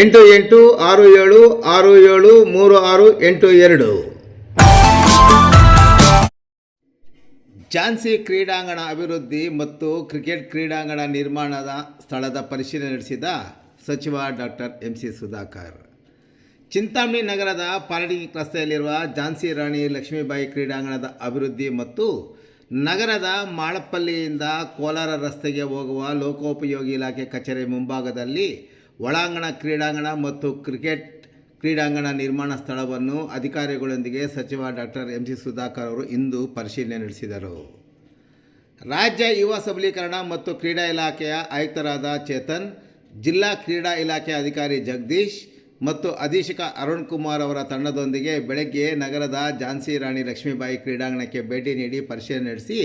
ಎಂಟು ಎಂಟು ಆರು ಏಳು ಆರು ಏಳು ಮೂರು ಆರು ಎಂಟು ಎರಡು. ಝಾನ್ಸಿ ಕ್ರೀಡಾಂಗಣ ಅಭಿವೃದ್ಧಿ ಮತ್ತು ಕ್ರಿಕೆಟ್ ಕ್ರೀಡಾಂಗಣ ನಿರ್ಮಾಣದ ಸ್ಥಳದ ಪರಿಶೀಲನೆ ನಡೆಸಿದ ಸಚಿವ doctor M C Sudhakar. Chintamani ನಗರದ ಪಾಲಿಟೆಕ್ನಿಕ್ ರಸ್ತೆಯಲ್ಲಿರುವ ಝಾನ್ಸಿ ರಾಣಿ ಲಕ್ಷ್ಮೀಬಾಯಿ ಕ್ರೀಡಾಂಗಣದ ಅಭಿವೃದ್ಧಿ ಮತ್ತು ನಗರದ ಮಾಳಪ್ಪಲ್ಲಿಯಿಂದ ಕೋಲಾರ ರಸ್ತೆಗೆ ಹೋಗುವ ಲೋಕೋಪಯೋಗಿ ಇಲಾಖೆ ಕಚೇರಿ ಮುಂಭಾಗದಲ್ಲಿ ಒಳಾಂಗಣ ಕ್ರೀಡಾಂಗಣ ಮತ್ತು ಕ್ರಿಕೆಟ್ ಕ್ರೀಡಾಂಗಣ ನಿರ್ಮಾಣ ಸ್ಥಳವನ್ನು ಅಧಿಕಾರಿಗಳೊಂದಿಗೆ ಸಚಿವ ಡಾಕ್ಟರ್ ಎಂ ಸಿ ಸುಧಾಕರ್ ಅವರು ಇಂದು ಪರಿಶೀಲನೆ ನಡೆಸಿದರು. ರಾಜ್ಯ ಯುವ ಸಬಲೀಕರಣ ಮತ್ತು ಕ್ರೀಡಾ ಇಲಾಖೆಯ ಆಯುಕ್ತರಾದ ಚೇತನ್, ಜಿಲ್ಲಾ ಕ್ರೀಡಾ ಇಲಾಖೆ ಅಧಿಕಾರಿ ಜಗದೀಶ್ ಮತ್ತು ಅಧೀಕ್ಷಕ ಅರುಣ್ ಕುಮಾರ್ ಅವರ ತಂಡದೊಂದಿಗೆ ಬೆಳಗ್ಗೆ ನಗರದ ಝಾನ್ಸಿ ರಾಣಿ ಲಕ್ಷ್ಮೀಬಾಯಿ ಕ್ರೀಡಾಂಗಣಕ್ಕೆ ಭೇಟಿ ನೀಡಿ ಪರಿಶೀಲನೆ ನಡೆಸಿ,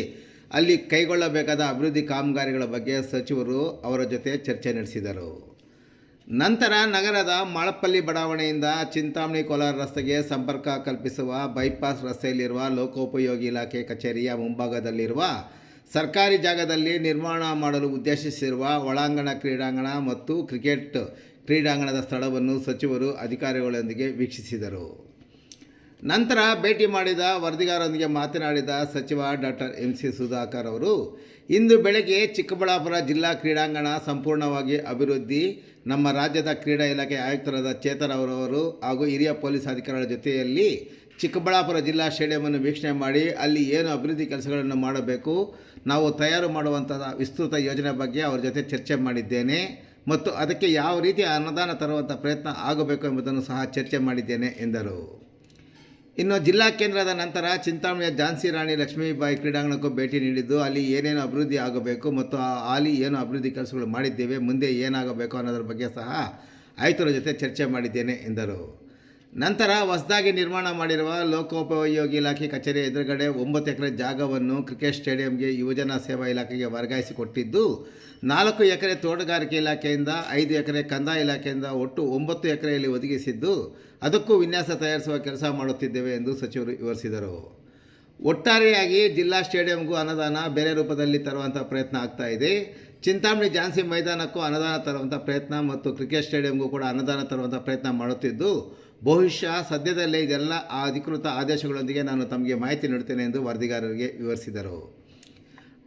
ಅಲ್ಲಿ ಕೈಗೊಳ್ಳಬೇಕಾದ ಅಭಿವೃದ್ಧಿ ಕಾಮಗಾರಿಗಳ ಬಗ್ಗೆ ಸಚಿವರು ಅವರ ಜೊತೆ ಚರ್ಚೆ ನಡೆಸಿದರು. ನಂತರ ನಗರದ ಮಳಪಲ್ಲಿ ಬಡಾವಣೆಯಿಂದ ಚಿಂತಾಮಣಿ ಕೋಲಾರ ರಸ್ತೆಗೆ ಸಂಪರ್ಕ ಕಲ್ಪಿಸುವ ಬೈಪಾಸ್ ರಸ್ತೆಯಲ್ಲಿರುವ ಲೋಕೋಪಯೋಗಿ ಇಲಾಖೆ ಕಚೇರಿಯ ಮುಂಭಾಗದಲ್ಲಿರುವ ಸರ್ಕಾರಿ ಜಾಗದಲ್ಲಿ ನಿರ್ಮಾಣ ಮಾಡಲು ಉದ್ದೇಶಿಸಿರುವ ಒಳಾಂಗಣ ಕ್ರೀಡಾಂಗಣ ಮತ್ತು ಕ್ರಿಕೆಟ್ ಕ್ರೀಡಾಂಗಣದ ಸ್ಥಳವನ್ನು ಸಚಿವರು ಅಧಿಕಾರಿಗಳೊಂದಿಗೆ ವೀಕ್ಷಿಸಿದರು. ನಂತರ ಭೇಟಿ ಮಾಡಿದ ವರದಿಗಾರರೊಂದಿಗೆ ಮಾತನಾಡಿದ ಸಚಿವ ಡಾಕ್ಟರ್ ಎಂ ಸಿ ಸುಧಾಕರ್ ಅವರು, ಇಂದು ಬೆಳಗ್ಗೆ ಚಿಕ್ಕಬಳ್ಳಾಪುರ ಜಿಲ್ಲಾ ಕ್ರೀಡಾಂಗಣ ಸಂಪೂರ್ಣವಾಗಿ ಅಭಿವೃದ್ಧಿ, ನಮ್ಮ ರಾಜ್ಯದ ಕ್ರೀಡಾ ಇಲಾಖೆ ಆಯುಕ್ತರಾದ ಚೇತನ್ ಅವರವರು ಹಾಗೂ ಹಿರಿಯ ಪೊಲೀಸ್ ಅಧಿಕಾರಿಗಳ ಜೊತೆಯಲ್ಲಿ ಚಿಕ್ಕಬಳ್ಳಾಪುರ ಜಿಲ್ಲಾ ಸ್ಟೇಡಿಯಮನ್ನು ವೀಕ್ಷಣೆ ಮಾಡಿ, ಅಲ್ಲಿ ಏನು ಅಭಿವೃದ್ಧಿ ಕೆಲಸಗಳನ್ನು ಮಾಡಬೇಕು, ನಾವು ತಯಾರು ಮಾಡುವಂತಹ ವಿಸ್ತೃತ ಯೋಜನೆ ಬಗ್ಗೆ ಅವರ ಜೊತೆ ಚರ್ಚೆ ಮಾಡಿದ್ದೇನೆ ಮತ್ತು ಅದಕ್ಕೆ ಯಾವ ರೀತಿ ಅನುದಾನ ತರುವಂಥ ಪ್ರಯತ್ನ ಆಗಬೇಕು ಎಂಬುದನ್ನು ಸಹ ಚರ್ಚೆ ಮಾಡಿದ್ದೇನೆ ಎಂದರು. ಇನ್ನು ಜಿಲ್ಲಾ ಕೇಂದ್ರದ ನಂತರ ಚಿಂತಾಮಣಿಯ ಝಾನ್ಸಿ ರಾಣಿ ಲಕ್ಷ್ಮೀಬಾಯಿ ಕ್ರೀಡಾಂಗಣಕ್ಕೂ ಭೇಟಿ ನೀಡಿದ್ದು, ಅಲ್ಲಿ ಏನೇನು ಅಭಿವೃದ್ಧಿ ಆಗಬೇಕು ಮತ್ತು ಆ ಹಾಲಿ ಏನು ಅಭಿವೃದ್ಧಿ ಕೆಲಸಗಳು ಮಾಡಿದ್ದೇವೆ, ಮುಂದೆ ಏನಾಗಬೇಕು ಅನ್ನೋದ್ರ ಬಗ್ಗೆ ಸಹ ಆಯಿತರ ಜೊತೆ ಚರ್ಚೆ ಮಾಡಿದ್ದೇನೆ ಎಂದರು. ನಂತರ ಹೊಸದಾಗಿ ನಿರ್ಮಾಣ ಮಾಡಿರುವ ಲೋಕೋಪಯೋಗಿ ಇಲಾಖೆ ಕಚೇರಿ ಎದುರುಗಡೆ ಒಂಬತ್ತು ಎಕರೆ ಜಾಗವನ್ನು ಕ್ರಿಕೆಟ್ ಸ್ಟೇಡಿಯಂಗೆ ಯುವಜನ ಸೇವಾ ಇಲಾಖೆಗೆ ವರ್ಗಾಯಿಸಿಕೊಟ್ಟಿದ್ದು ನಾಲ್ಕು ಎಕರೆ ತೋಟಗಾರಿಕೆ ಇಲಾಖೆಯಿಂದ ಐದು ಎಕರೆ ಕಂದಾಯ ಇಲಾಖೆಯಿಂದ ಒಟ್ಟು ಒಂಬತ್ತು ಎಕರೆಯಲ್ಲಿ ಒದಗಿಸಿದ್ದು, ಅದಕ್ಕೂ ವಿನ್ಯಾಸ ತಯಾರಿಸುವ ಕೆಲಸ ಮಾಡುತ್ತಿದ್ದೇವೆ ಎಂದು ಸಚಿವರು ವಿವರಿಸಿದರು. ಒಟ್ಟಾರೆಯಾಗಿ ಜಿಲ್ಲಾ ಸ್ಟೇಡಿಯಂಗೂ ಅನುದಾನ ಬೇರೆ ರೂಪದಲ್ಲಿ ತರುವಂಥ ಪ್ರಯತ್ನ ಆಗ್ತಾ ಇದೆ. ಚಿಂತಾಮಣಿ ಝಾನ್ಸಿ ಮೈದಾನಕ್ಕೂ ಅನುದಾನ ತರುವಂಥ ಪ್ರಯತ್ನ ಮತ್ತು ಕ್ರಿಕೆಟ್ ಸ್ಟೇಡಿಯಂಗೂ ಕೂಡ ಅನುದಾನ ತರುವಂಥ ಪ್ರಯತ್ನ ಮಾಡುತ್ತಿದ್ದು, ಬಹುಶಃ ಸದ್ಯದಲ್ಲೇ ಇದೆಲ್ಲ ಅಧಿಕೃತ ಆದೇಶಗಳೊಂದಿಗೆ ನಾನು ತಮಗೆ ಮಾಹಿತಿ ನೀಡುತ್ತೇನೆ ಎಂದು ವರದಿಗಾರರಿಗೆ ವಿವರಿಸಿದರು.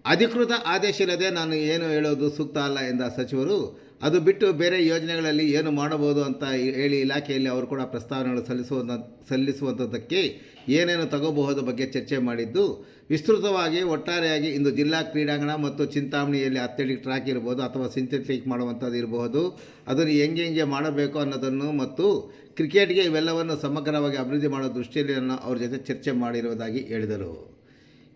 ಅಧಿಕೃತ ಆದೇಶ ಇಲ್ಲದೆ ನಾನು ಏನು ಹೇಳೋದು ಸೂಕ್ತ ಅಲ್ಲ ಎಂದ ಸಚಿವರು, ಅದು ಬಿಟ್ಟು ಬೇರೆ ಯೋಜನೆಗಳಲ್ಲಿ ಏನು ಮಾಡಬಹುದು ಅಂತ ಹೇಳಿ ಇಲಾಖೆಯಲ್ಲಿ ಅವರು ಕೂಡ ಪ್ರಸ್ತಾವನೆಗಳು ಸಲ್ಲಿಸುವ ಸಲ್ಲಿಸುವಂಥದ್ದಕ್ಕೆ ಏನೇನು ತಗೋಬಹುದು ಬಗ್ಗೆ ಚರ್ಚೆ ಮಾಡಿದ್ದು, ವಿಸ್ತೃತವಾಗಿ ಒಟ್ಟಾರೆಯಾಗಿ ಇಂದು ಜಿಲ್ಲಾ ಕ್ರೀಡಾಂಗಣ ಮತ್ತು ಚಿಂತಾಮಣಿಯಲ್ಲಿ ಅಥ್ಲೆಟಿಕ್ ಟ್ರ್ಯಾಕ್ ಇರ್ಬೋದು ಅಥವಾ ಸಿಂಥೆಟಿಕ್ ಮಾಡುವಂಥದ್ದು ಇರಬಹುದು ಅದನ್ನು ಹೆಂಗೆ ಹೆಂಗೆ ಮಾಡಬೇಕು ಅನ್ನೋದನ್ನು ಮತ್ತು ಕ್ರಿಕೆಟ್ಗೆ ಇವೆಲ್ಲವನ್ನು ಸಮಗ್ರವಾಗಿ ಅಭಿವೃದ್ಧಿ ಮಾಡೋ ದೃಷ್ಟಿಯಲ್ಲಿ ಅವ್ರ ಜೊತೆ ಚರ್ಚೆ ಮಾಡಿರುವುದಾಗಿ ಹೇಳಿದರು.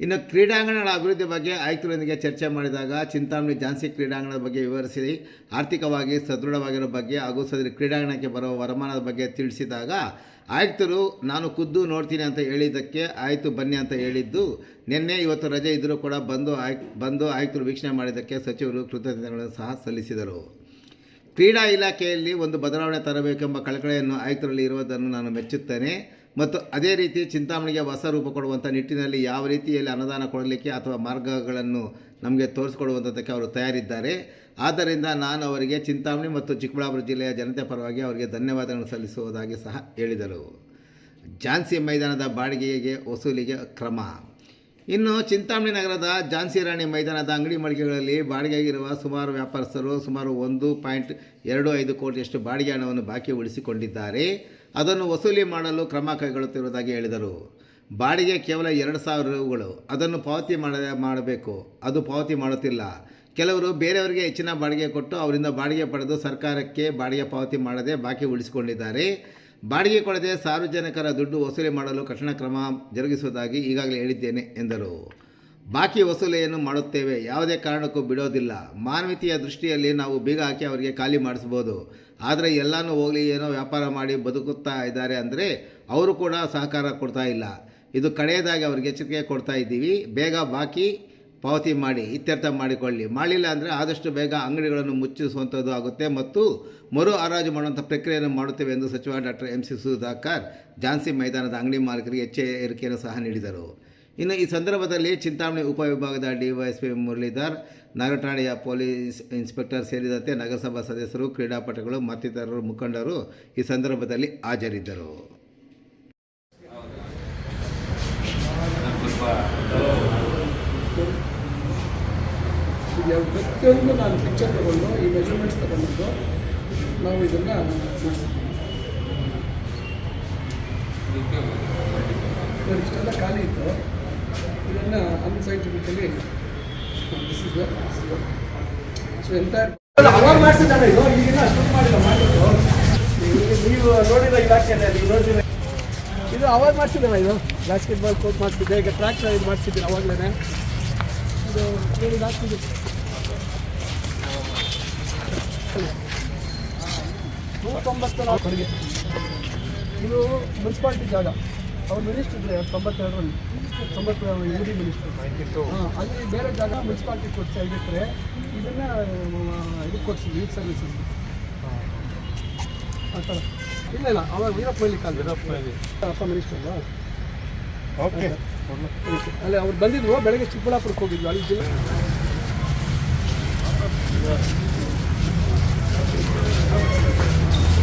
ಇನ್ನು ಕ್ರೀಡಾಂಗಣಗಳ ಅಭಿವೃದ್ಧಿ ಬಗ್ಗೆ ಆಯುಕ್ತರೊಂದಿಗೆ ಚರ್ಚೆ ಮಾಡಿದಾಗ ಚಿಂತಾಮಣಿ ಝಾನ್ಸಿ ಕ್ರೀಡಾಂಗಣದ ಬಗ್ಗೆ ವಿವರಿಸಿ ಆರ್ಥಿಕವಾಗಿ ಸದೃಢವಾಗಿರೋ ಬಗ್ಗೆ ಹಾಗೂ ಸದರಿ ಕ್ರೀಡಾಂಗಣಕ್ಕೆ ಬರುವ ವರಮಾನದ ಬಗ್ಗೆ ತಿಳಿಸಿದಾಗ ಆಯುಕ್ತರು ನಾನು ಖುದ್ದು ನೋಡ್ತೀನಿ ಅಂತ ಹೇಳಿದ್ದಕ್ಕೆ ಆಯಿತು ಬನ್ನಿ ಅಂತ ಹೇಳಿದ್ದು. ನಿನ್ನೆ ಇವತ್ತು ರಜೆ ಇದ್ದರೂ ಕೂಡ ಬಂದು ಆಯ್, ಬಂದು ಆಯುಕ್ತರು ವೀಕ್ಷಣೆ ಮಾಡಿದ್ದಕ್ಕೆ ಸಚಿವರು ಕೃತಜ್ಞತೆಗಳನ್ನು ಸಹ ಸಲ್ಲಿಸಿದರು. ಕ್ರೀಡಾ ಇಲಾಖೆಯಲ್ಲಿ ಒಂದು ಬದಲಾವಣೆ ತರಬೇಕೆಂಬ ಕಳಕಳಿಯನ್ನು ಆಯುಕ್ತರಲ್ಲಿ ಇರುವುದನ್ನು ನಾನು ಮೆಚ್ಚುತ್ತೇನೆ. ಮತ್ತು ಅದೇ ರೀತಿ ಚಿಂತಾಮಣಿಗೆ ಹೊಸ ರೂಪ ಕೊಡುವಂಥ ನಿಟ್ಟಿನಲ್ಲಿ ಯಾವ ರೀತಿಯಲ್ಲಿ ಅನುದಾನ ಕೊಡಲಿಕ್ಕೆ ಅಥವಾ ಮಾರ್ಗಗಳನ್ನು ನಮಗೆ ತೋರಿಸ್ಕೊಡುವಂಥದ್ದಕ್ಕೆ ಅವರು ತಯಾರಿದ್ದಾರೆ. ಆದ್ದರಿಂದ ನಾನು ಅವರಿಗೆ ಚಿಂತಾಮಣಿ ಮತ್ತು ಚಿಕ್ಕಬಳ್ಳಾಪುರ ಜಿಲ್ಲೆಯ ಜನತೆ ಪರವಾಗಿ ಅವರಿಗೆ ಧನ್ಯವಾದಗಳನ್ನು ಸಲ್ಲಿಸುವುದಾಗಿ ಸಹ ಹೇಳಿದರು. ಝಾನ್ಸಿ ಮೈದಾನದ ಬಾಡಿಗೆಗೆ ವಸೂಲಿಗೆ ಕ್ರಮ. ಇನ್ನು ಚಿಂತಾಮಣಿ ನಗರದ ಝಾನ್ಸಿ ರಾಣಿ ಮೈದಾನದ ಅಂಗಡಿ ಮಳಿಗೆಗಳಲ್ಲಿ ಬಾಡಿಗೆಯಾಗಿರುವ ಸುಮಾರು ವ್ಯಾಪಾರಸ್ಥರು ಸುಮಾರು ಒಂದು ಪಾಯಿಂಟ್ ಎರಡು ಐದು ಕೋಟಿಯಷ್ಟು ಬಾಡಿಗೆ ಹಣವನ್ನು ಬಾಕಿ ಉಳಿಸಿಕೊಂಡಿದ್ದಾರೆ. ಅದನ್ನು ವಸೂಲಿ ಮಾಡಲು ಕ್ರಮ ಕೈಗೊಳ್ಳುತ್ತಿರುವುದಾಗಿ ಹೇಳಿದರು. ಬಾಡಿಗೆ ಕೇವಲ ಎರಡು ಸಾವಿರ ರೂಗಳು. ಅದನ್ನು ಪಾವತಿ ಮಾಡ, ಮಾಡಬೇಕು. ಅದು ಪಾವತಿ ಮಾಡುತ್ತಿಲ್ಲ. ಕೆಲವರು ಬೇರೆಯವರಿಗೆ ಹೆಚ್ಚಿನ ಬಾಡಿಗೆ ಕೊಟ್ಟು ಅವರಿಂದ ಬಾಡಿಗೆ ಪಡೆದು ಸರ್ಕಾರಕ್ಕೆ ಬಾಡಿಗೆ ಪಾವತಿ ಮಾಡದೆ ಬಾಕಿ ಉಳಿಸಿಕೊಂಡಿದ್ದಾರೆ. ಬಾಡಿಗೆ ಕೊಡದೆ ಸಾರ್ವಜನಿಕರ ದುಡ್ಡು ವಸೂಲಿ ಮಾಡಲು ಕಠಿಣ ಕ್ರಮ ಜರುಗಿಸುವುದಾಗಿ ಈಗಾಗಲೇ ಹೇಳಿದ್ದೇನೆ, ಎಂದರು. ಬಾಕಿ ವಸೂಲಿಯನ್ನು ಮಾಡುತ್ತೇವೆ. ಯಾವುದೇ ಕಾರಣಕ್ಕೂ ಬಿಡೋದಿಲ್ಲ. ಮಾನವೀಯತೆಯ ದೃಷ್ಟಿಯಲ್ಲಿ ನಾವು ಬೀಗ ಹಾಕಿ ಅವರಿಗೆ ಖಾಲಿ ಮಾಡಿಸ್ಬೋದು ಆದರೆ ಎಲ್ಲನೂ ಹೋಗಲಿ, ಏನೋ ವ್ಯಾಪಾರ ಮಾಡಿ ಬದುಕುತ್ತಾ ಇದ್ದಾರೆ ಅಂದರೆ ಅವರು ಕೂಡ ಸಹಕಾರ ಕೊಡ್ತಾ ಇಲ್ಲ. ಇದು ಕಡೆಯದಾಗಿ ಅವ್ರಿಗೆ ಎಚ್ಚರಿಕೆ ಕೊಡ್ತಾ ಇದ್ದೀವಿ. ಬೇಗ ಬಾಕಿ ಪಾವತಿ ಮಾಡಿ, ಇತ್ಯರ್ಥ ಮಾಡಿಕೊಳ್ಳಿ. ಮಾಡಿಲ್ಲ ಅಂದರೆ ಆದಷ್ಟು ಬೇಗ ಅಂಗಡಿಗಳನ್ನು ಮುಚ್ಚಿಸುವಂಥದ್ದು ಆಗುತ್ತೆ ಮತ್ತು ಮರು ಹರಾಜು ಮಾಡುವಂಥ ಪ್ರಕ್ರಿಯೆಯನ್ನು ಮಾಡುತ್ತೇವೆ ಎಂದು ಸಚಿವ doctor M. C. Sudhakar Jhansi ಮೈದಾನದ ಅಂಗಡಿ ಮಾಲೀಕರಿಗೆ ಎಚ್ಚರಿಕೆಯನ್ನು ಸಹ ನೀಡಿದರು. ಇನ್ನು ಈ ಸಂದರ್ಭದಲ್ಲಿ ಚಿಂತಾಮಣಿ ಉಪವಿಭಾಗದ ಡಿವೈಎಸ್ಪಿ ಮುರಳೀಧರ್, ನಾಗಠಾಣೆಯ ಪೊಲೀಸ್ ಇನ್ಸ್ಪೆಕ್ಟರ್ ಸೇರಿದಂತೆ ನಗರಸಭಾ ಸದಸ್ಯರು, ಕ್ರೀಡಾಪಟುಗಳು ಮತ್ತಿತರರು ಮುಖಂಡರು ಈ ಸಂದರ್ಭದಲ್ಲಿ ಹಾಜರಿದ್ದರು ಇದು ಯಾವ- ಪ್ರತಿಯೊಂದು ನಾನು ಪಿಕ್ಚರ್ ತಗೊಂಡು ಈ ಮೆಜರ್ಮೆಂಟ್ಸ್ ತಗೊಂಡು ನಾವು ಇದನ್ನು ಮಾಡಿಸ್ತೀವಿ ಇಷ್ಟೆಲ್ಲ ಖಾಲಿ ಇತ್ತು. ಇದನ್ನು ಅನ್ಸೈಂಟಿಫಿಕಲಿ ಸೊ ಎಂತ ಮಾಡಿಸಿದ್ದಾನೆ. ಇದು ಈಗಿನ ಅಷ್ಟೊಂದು ಮಾಡಿಲ್ಲ ಮಾಡಿದ್ದು. ನೀವು- ನೀವು ನೋಡಿರೋ ಇಲಾಖೆಯಲ್ಲಿ ನೀವು ನೋಡಿದ್ರೆ ಇದು ಅವಾಗ ಮಾಡಿಸಿದ್ದಲ್ಲ ಇದು. ಬಾಸ್ಕೆಟ್ಬಾಲ್ ಕೋಚ್ ಮಾಡ್ತಿದ್ದೆ ಈಗ ಟ್ರ್ಯಾಕ್ಟರ್ ಇದು ಮಾಡಿಸಿದ್ದೀನಿ ಅವಾಗಲೇ ಇದು ಹಾಕ್ತಿದ್ದೆ ನೂರೊಂಬತ್ತು ನಾವು ಕೊಡುಗೆ ಇದು ಮುನ್ಸಿಪಾಲ್ಟಿ ಜಾಗ. ಅವ್ರು ಮಿನಿಸ್ಟರ್ ಇದ್ರೆ ತೊಂಬತ್ತೆರಡರಲ್ಲಿ. ತೊಂಬತ್ತು ಯು ಡಿ ಮಿನಿಸ್ಟರ್ ಹಾಂ ಅಲ್ಲಿ ಬೇರೆ ಜಾಗ ಮುನ್ಸಿಪಾಲ್ಟಿ ಕೊಡ್ಸಿ ಆಗಿದ್ರೆ ಇದನ್ನು ಇದಕ್ಕೆ ಕೊಡ್ಸಿದ್ವಿ ಯೂತ್ ಸರ್ವಿಸಸ್ ಆ ಥರ. ಇಲ್ಲ ಇಲ್ಲ ಅವಾಗ ವೀರಪ್ಪ ಮೊಯ್ಲಿ ಕಾಲ ವೀರಪ್ಪ ಅಪ್ಪ ಮಿನಿಸ್ಟರ್ ಅಲ್ವಾ? ಓಕೆ. ಅಲ್ಲೇ ಅವ್ರು ಬಂದಿದ್ವು ಬೆಳಗ್ಗೆ ಚಿಕ್ಕಬಳ್ಳಾಪುರಕ್ಕೆ ಹೋಗಿದ್ವಿ. ಅಲ್ಲಿ ಜಿಲ್ಲೆ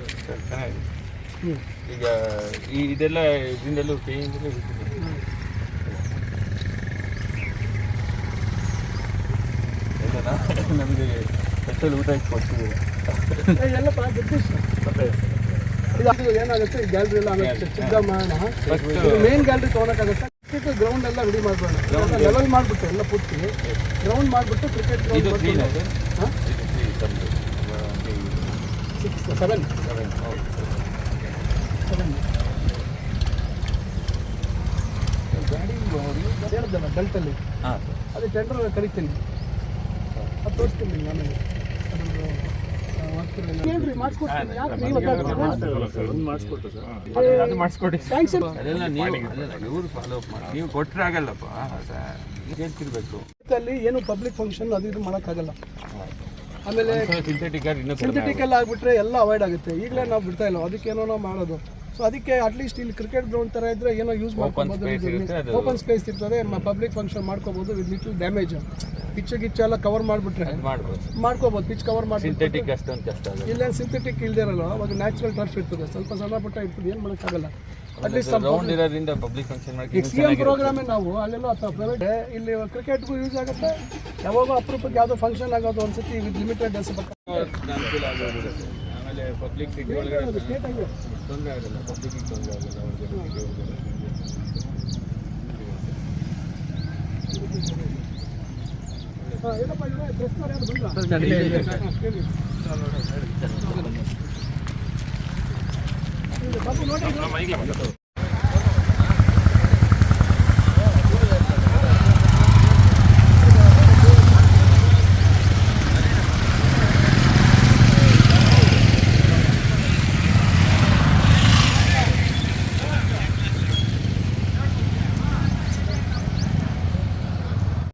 ಇದೆ. ಚೆನ್ನಾಗಿದೆ ಈಗ ಈ ಇದೆಲ್ಲ ಇದರಿಂದಲೂ ಆಯ್ತಾ? ನಮಗೆ ಸ್ಪೆಷಲ್ ಊಟ ಇಟ್ಟು ಜಗದೀಶ್ ಇದು ಏನಾಗುತ್ತೆ ಗ್ಯಾಲ್ರಿ ಎಲ್ಲ ಚಿಕ್ಕ ಮಾಡೋಣ ಮೇನ್ ಗ್ಯಾಲ್ರಿ ತೊಗೊಳಕ್ಕಾಗುತ್ತೆ ಕ್ರಿಕೆಟ್ ಗ್ರೌಂಡ್ ಎಲ್ಲ ರೆಡಿ ಮಾಡ್ಬೋಣ ಲೆವೆಲ್ ಮಾಡಿಬಿಟ್ಟು ಎಲ್ಲ ಪೂರ್ತಿ ಗ್ರೌಂಡ್ ಮಾಡಿಬಿಟ್ಟು ಕ್ರಿಕೆಟ್ ಗ್ರೌಂಡ್ ಹಾಂ ಇದು ತ್ರೀ ತಮ್ಮದು ಸಿಕ್ಸ್ ಸೆವೆನ್ ಸೆವೆನ್ ಹೌದು ಸೆವೆನ್ ಗಾಡಿ ಹೇಳಿದ್ದಲ್ಲ ಬೆಲ್ಟಲ್ಲಿ ಹಾಂ ಅದೇ ಟೆಂಡರ್ ಕರಿತೀನಿ ಅದು ತೋರಿಸ್ತೀನಿ ನಾನು ಅದ್ರದ್ದು, ಆ, ಮಾಡ್ತೀನಿ. ಹೇಳ್ರಿ ಮಾಡಿಸ್ಕೊಡ್ತೀನಿ ಯಾಕೆ ನೀವು ಅದು ಮಾಡಿಸ್ಕೊಡಿ. Sanction. ಅದೆಲ್ಲ ನೀವು ಅಲ್ಲ ಇವರು ಫಾಲೋ ಅಪ್ ಮಾಡಿ. ನೀವು ಕೊಟ್ಟರೆ ಆಗಲ್ಲಪ್ಪ. ಕೇಳ್ತಿರ್ಬೇಕು ಅಲ್ಲಿ ಏನು ಪಬ್ಲಿಕ್ ಫಂಕ್ಷನ್ ಅದು ಇದು ಮಾಡೋಕ್ಕಾಗಲ್ಲ. ಆಮೇಲೆ ಸಿಂಥೆಟಿಕ್ ಎಲ್ಲ ಆಗ್ಬಿಟ್ರೆ ಎಲ್ಲ ಅವಾಯ್ಡ್ ಆಗುತ್ತೆ. ಈಗಲೇ ನಾವು ಬಿಡ್ತಾ ಇಲ್ಲ ಅದಕ್ಕೇನೋ ನಾವು ಮಾಡೋದು. ಸೊ ಅದಕ್ಕೆ ಅಟ್ಲೀಸ್ಟ್ ಇಲ್ಲಿ ಕ್ರಿಕೆಟ್ ಗ್ರೌಂಡ್ ಥರ ಇದ್ರೆ ಏನೋ ಯೂಸ್ ಮಾಡ್ಕೊಬೋದು ಓಪನ್ ಸ್ಪೇಸ್ ಇರ್ತದೆ ಪಬ್ಲಿಕ್ ಫಂಕ್ಷನ್ ಮಾಡ್ಕೋಬೋದು ವಿತ್ ಲಿಟಲ್ ಡ್ಯಾಮೇಜ್ ಪಿಚ್ ಗಿಚ್ಚ ಎಲ್ಲ ಕವರ್ ಮಾಡ್ಬಿಟ್ರೆ ಮಾಡ್ಕೋಬಹುದು ಮಾಡ್ಕೋಬೋದು ಪಿಚ್ ಕವರ್ ಮಾಡಿ ಸಿಂಥೆಟಿಕ್ ಅಷ್ಟೊಂದು ಕಷ್ಟ ಇಲ್ಲ ಸಿಂಥೆಟಿಕ್ ಇಲ್ದಿರಲ್ಲ ಅವಾಗ ನ್ಯಾಚುರಲ್ ಟರ್ಫ್ ಇರ್ತದೆ ಸ್ವಲ್ಪ ಸಣ್ಣ ಪುಟ್ಟ ಇರ್ತದೆ ಏನು ಮಾಡೋಕ್ಕಾಗಲ್ಲ ಅಟ್ಲೀಸ್ಟ್ ಗ್ರೌಂಡ್ ಇರೋದ್ರಿಂದ ಪಬ್ಲಿಕ್ ಫಂಕ್ಷನ್ ಈಗ ಮಾಡಿ ಸಿ ಎಂ ಪ್ರೋಗ್ರಾಮೇ ನಾವು ಅಲ್ಲೆಲ್ಲ ಅಥವಾ ಪ್ರೈವೇಟ್ ಇಲ್ಲಿ ಕ್ರಿಕೆಟ್ಗೂ ಯೂಸ್ ಆಗುತ್ತೆ ಯಾವಾಗೋ ಅಪರೂಪಕ್ಕೆ ಯಾವುದೋ ಫಂಕ್ಷನ್ ಆಗೋದು ಒಂದ್ಸತಿ ವಿತ್ ಲಿಮಿಟೆಡ್ ಅನುಕೂಲ ಆಗೋದಿರುತ್ತೆ ಆಮೇಲೆ ಪಬ್ಲಿಕ್ ಸಿಟಿ ಒಳಗಡೆ ಸ್ಟೇಟ್ ಆಗಿದೆ ತೊಂದರೆ ಆಗಲ್ಲ ಪಬ್ಲಿಕ್ ತೊಂದರೆ ಆಗಲ್ಲ ಅವ್ರಿಗೆ ಹಾಂ ಏನಪ್ಪ